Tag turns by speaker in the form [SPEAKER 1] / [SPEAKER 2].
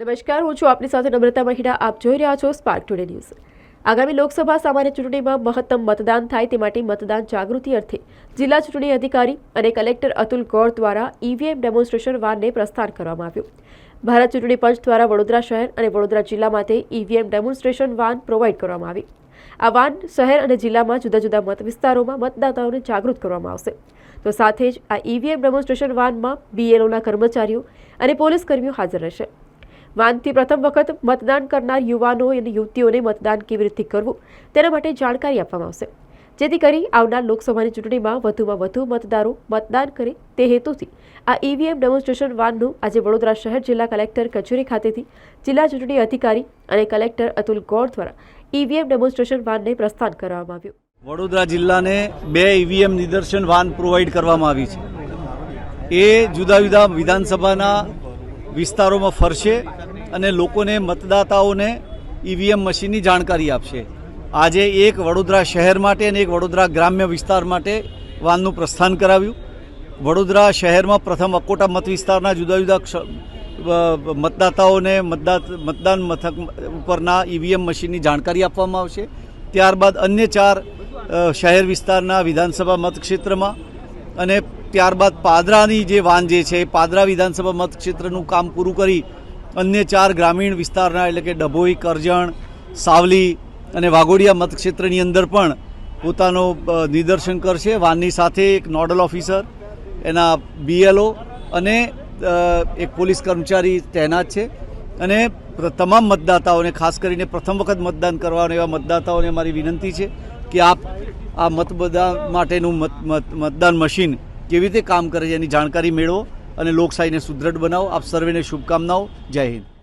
[SPEAKER 1] નમસ્કાર, હું છું આપની સાથે નમ્રતા મહિડા. આપ જોઈ રહ્યા છો સ્પાર્ક ટુડે ન્યૂઝ આગામી લોકસભા સામાન્ય ચૂંટણીમાં મહત્તમ મતદાન થાય તે માટે મતદાન જાગૃતિ અર્થે જિલ્લા ચૂંટણી અધિકારી અને કલેક્ટર અતુલ ગોળ દ્વારા ઈવીએમ ડેમોન્સ્ટ્રેશન વાનને પ્રસ્થાન કરવામાં આવ્યું. ભારત ચૂંટણી પંચ દ્વારા વડોદરા શહેર અને વડોદરા જિલ્લા માટે ઈવીએમ ડેમોન્સ્ટ્રેશન વાન પ્રોવાઈડ કરવામાં આવી. આ વાન શહેર અને જિલ્લામાં જુદા જુદા મત વિસ્તારોમાં મતદાતાઓને જાગૃત કરવામાં આવશે. તો સાથે જ આ ઈવીએમ ડેમોન્સ્ટ્રેશન વાનમાં બીએલઓના કર્મચારીઓ અને પોલીસ કર્મીઓ હાજર રહેશે. વાનથી પ્રથમ વખત મતદાન કરનાર યુવાનો અને યુવતીઓને મતદાન કેવી રીતે કરવું તેના માટે જાણકારી આપવામાં આવશે. જેથી કરી આવનાર લોકસભાની ચૂંટણીમાં વધુમાં વધુ મતદારો મતદાન કરે તે હેતુથી આ ઈવીએમ ડેમોન્સ્ટ્રેશન વાનનું આજે વડોદરા શહેર જિલ્લા કલેક્ટર કચેરી ખાતેથી જિલ્લા ચૂંટણી અધિકારી અને કલેક્ટર અતુલ ગોળ દ્વારા ઈવીએમ ડેમોન્સ્ટ્રેશન વાનને પ્રસ્થાન કરવામાં આવ્યું.
[SPEAKER 2] વડોદરા જિલ્લાને બે ઈવીએમ નિદર્શન વાન પ્રોવાઈડ કરવામાં આવી છે. એ જુદા જુદા વિધાનસભાના વિસ્તારોમાં ફરશે અને લોકોને મતદાતાઓને ઈવીએમ મશીનની જાણકારી આપશે. આજે એક વડોદરા શહેર માટે અને એક વડોદરા ગ્રામ્ય વિસ્તાર માટે વાનનું પ્રસ્થાન કરાવ્યું. વડોદરા શહેરમાં પ્રથમ અકોટા મત વિસ્તારના જુદા જુદા મતદાતાઓને મતદાત, મતદાન મથક ઉપરના ઈવીએમ મશીનની જાણકારી આપવામાં આવશે. ત્યારબાદ અન્ય ચાર શહેર વિસ્તારના વિધાનસભા મતક્ષેત્રમાં અને ત્યારબાદ પાદરાની જે વાન જે છે પાદરા વિધાનસભા મતક્ષેત્રનું કામ પૂરું કરી અન્ય ચાર ગ્રામીણ વિસ્તારના એટલે કે ડભોઈ, કરજણ, સાવલી અને વાઘોડિયા મતક્ષેત્રની અંદર પણ પોતાનો નિદર્શન કરશે. વાનની સાથે એક નોડલ ઓફિસર, એના બીએલઓ અને એક પોલીસ કર્મચારી તહેનાત છે. અને તમામ મતદાતાઓને, ખાસ કરીને પ્રથમ વખત મતદાન કરવાના એવા મતદાતાઓને મારી વિનંતી છે કે આપ આ મતદાન માટેનું મત, મત- મતદાન મશીન કેવી રીતે કામ કરે છે એની જાણકારી મેળવો. અને લોકશાહીને સુદૃઢ બનાવો. આપ સર્વેને શુભકામનાઓ. જય હિન્દ.